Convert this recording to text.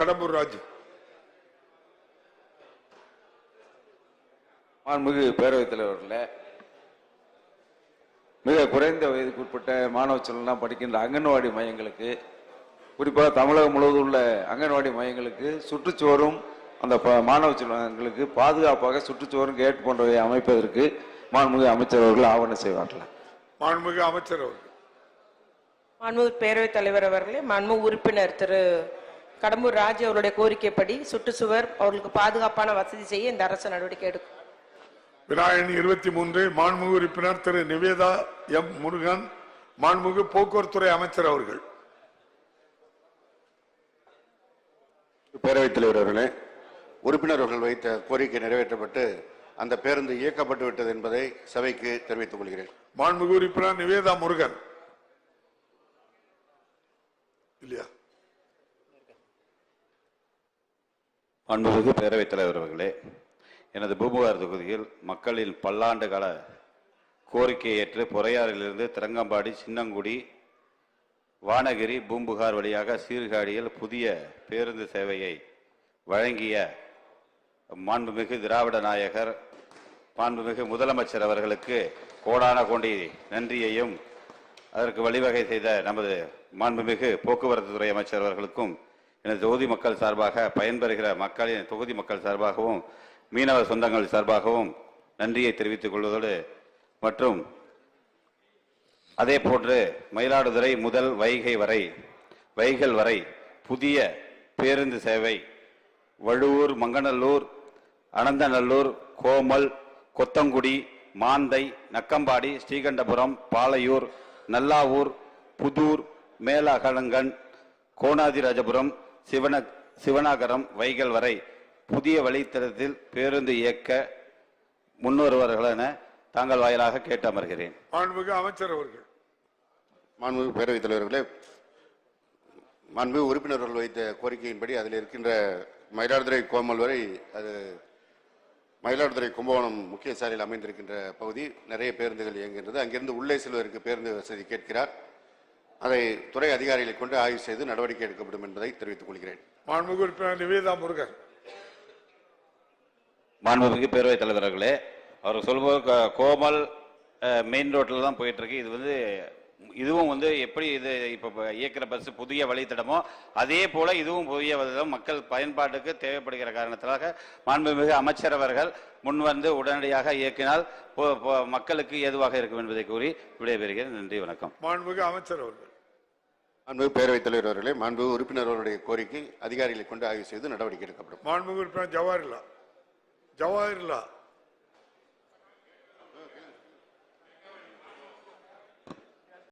கடம்பூர் ராஜு. மாண்புமிகு பேரவைத் தலைவர்களே மிக குறைந்த வயதுக்கு உட்பட்ட மாணவ படிக்கின்ற அங்கன்வாடி மையங்களுக்கு குறிப்பாக தமிழகம் முழுவதும் உள்ள அங்கன்வாடி மையங்களுக்கு சுற்றுச்சுவரும் அந்த மாணவ செல்வங்களுக்கு பாதுகாப்பாக சுற்றுச்சுவரும் கேட் போன்றவை அமைப்பதற்கு மாண்புமிகு அமைச்சர் அவர்கள் ஆவணம் செய்வார்கள். மாண்புமிகு அமைச்சர் அவர்கள். மாண்புமிகு பேரவைத் தலைவர் அவர்களே மாண்புமிகு உறுப்பினர் திரு கடம்பூர் ராஜு அவருடைய கோரிக்கைப்படி சுற்றுச்சுவர் அவர்களுக்கு பாதுகாப்பான வசதி செய்ய இந்த அரசு நடவடிக்கை எடுக்கும். விநாயகன் இருபத்தி மூன்று மாண்புமிகு உறுப்பினர் திரு நிவேதா எம் முருகன் மாண்புமிகு போக்குவரத்துறை அமைச்சர் அவர்கள். பேரவைத் தலைவர் அவர்களே உறுப்பினர் அவர்கள் வைத்த கோரிக்கை நிறைவேற்றப்பட்டு அந்த பேருந்து இயக்கப்பட்டு விட்டது என்பதை சபைக்கு தெரிவித்துக் கொள்கிறேன். மாண்புமிகு உறுப்பினர் நிவேதா முருகன். இல்லையா? அன்புமிகு பேரவைத் தலைவர் அவர்களே எனது பூம்புகார் தொகுதியில் மக்களின் பல்லாண்டு கால கோரிக்கையை ஏற்று பொறையாறிலிருந்து திரங்கம்பாடி சின்னங்குடி வானகிரி பூம்புகார் வழியாக சீர்காழியில் புதிய பேருந்து சேவையை வழங்கிய மாண்புமிகு திராவிட நாயகர் மாண்புமிகு முதலமைச்சர் அவர்களுக்கு கோடான கோண்டி நன்றியையும் அதற்கு வழிவகை செய்த நமது மாண்புமிகு போக்குவரத்து துறை அமைச்சர் அவர்களுக்கும் எனது தொகுதி மக்கள் சார்பாக பயன்பெறுகிற மக்களின் தொகுதி மக்கள் சார்பாகவும் மீனவ சொந்தங்கள் சார்பாகவும் நன்றியை தெரிவித்துக் கொள்வதோடு மற்றும் அதே போன்று மயிலாடுதுறை முதல் வைகை வரை வைகல் வரை புதிய பேருந்து சேவை வழுவூர் மங்கநல்லூர் அனந்தநல்லூர் கோமல் கொத்தங்குடி மாந்தை நக்கம்பாடி ஸ்ரீகண்டபுரம் பாலையூர் நல்லாவூர் புதூர் மேலகலங்கன் கோணாதிராஜபுரம் சிவன சிவனாகரம் வைகல் வரை புதிய வழித்தடத்தில் பேருந்து இயக்க முன்வருவார்கள் என தாங்கள் வாயிலாக கேட்டு அமர்கிறேன் மாண்புமிகு அமைச்சர் அவர்கள். மாண்புமிகு பேரவைத் தலைவர்களே மாண்புமிகு உறுப்பினர் அவர்கள் வைத்த கோரிக்கையின்படி அதில் இருக்கின்ற மயிலாடுதுறை கோமல் வரை அது மயிலாடுதுறை கும்பகோணம் முக்கிய சாலையில் அமைந்திருக்கின்ற பகுதி நிறைய பேருந்துகள் இயங்குகின்றது. அங்கிருந்து உள்ளே செல்வதற்கு பேருந்து வசதி கேட்கிறார். அதை துறை அதிகாரிகளை கொண்டு ஆய்வு செய்து நடவடிக்கை எடுக்கப்படும் என்பதை தெரிவித்துக் கொள்கிறேன். மாண்புமிகு உறுப்பினர் நிவேதா முருகன் மாண்புமிகு பேரவைத் தலைவர்களே அவர் சொல்லும்போது கோமல் மெயின் ரோட்டில் தான் போயிட்டு இருக்கு இது வந்து இதுவும் வந்து எப்படி இது இப்போ இயக்குற பஸ் புதிய வழித்தடமோ அதே போல இதுவும் புதிய வழித்தடம். மக்கள் பயன்பாட்டுக்கு தேவைப்படுகிற காரணத்தினாக மாண்புமிகு அமைச்சர் அவர்கள் முன் வந்து உடனடியாக இயக்கினால் மக்களுக்கு ஏதுவாக இருக்கும் என்பதை கூறி விடைபெறுகிறேன். நன்றி வணக்கம். மாண்புமிகு அமைச்சர் அவர்கள். மாண்புமிகு பேரவைத் தலைவர் அவர்களே மாண்புமிகு உறுப்பினர் அவருடைய கோரிக்கை அதிகாரிகளை கொண்டு ஆய்வு செய்து நடவடிக்கை எடுக்கப்படும். மாண்புமிகு உறுப்பினர் ஜவாஹர்லா ஜவாஹர்லா